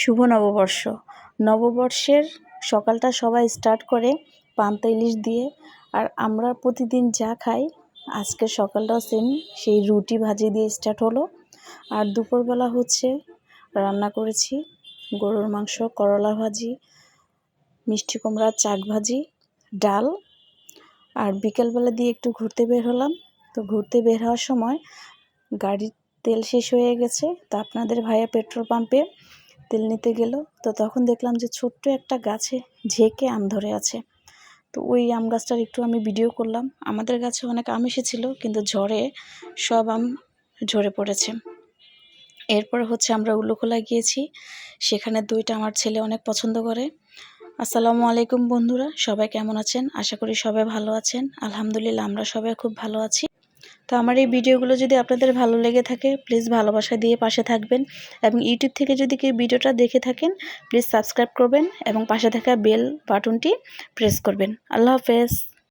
শুভ নববর্ষ। নববর্ষের সকালটা সবাই স্টার্ট করে পান্তা ইলিশ দিয়ে, আর আমরা প্রতিদিন যা খাই আজকে সকালটাও সেম সেই রুটি ভাজি দিয়ে স্টার্ট হলো। আর দুপুরবেলা হচ্ছে রান্না করেছি গরুর মাংস, করলা ভাজি, মিষ্টি কুমড়ার চাক ভাজি, ডাল। আর বিকেলবেলা দিয়ে একটু ঘুরতে বের হলাম। তো ঘুরতে বের হওয়ার সময় গাড়ির তেল শেষ হয়ে গেছে, তা আপনাদের ভাইয়া পেট্রোল পাম্পে তেল নিতে গেল। তো তখন দেখলাম যে ছোট্ট একটা গাছে ঝেঁকে আম ধরে আছে। তো ওই আম গাছটার একটু আমি ভিডিও করলাম। আমাদের গাছে অনেক আম এসেছিল, কিন্তু ঝড়ে সব আম ঝরে পড়েছে। এরপরে হচ্ছে আমরা উল্লুখোলা গিয়েছি। সেখানে দইটা আমার ছেলে অনেক পছন্দ করে। আসসালামু আলাইকুম বন্ধুরা, সবাই কেমন আছেন? আশা করি সবাই ভালো আছেন। আলহামদুলিল্লাহ, আমরা সবাই খুব ভালো আছি। তো আমার এই ভিডিওগুলো যদি আপনাদের ভালো লেগে থাকে প্লিজ ভালোবাসা দিয়ে পাশে থাকবেন এবং ইউটিউব থেকে যদি কেউ ভিডিওটা দেখে থাকেন প্লিজ সাবস্ক্রাইব করবেন এবং পাশে থাকা বেল বাটনটি প্রেস করবেন। আল্লাহ হাফেজ।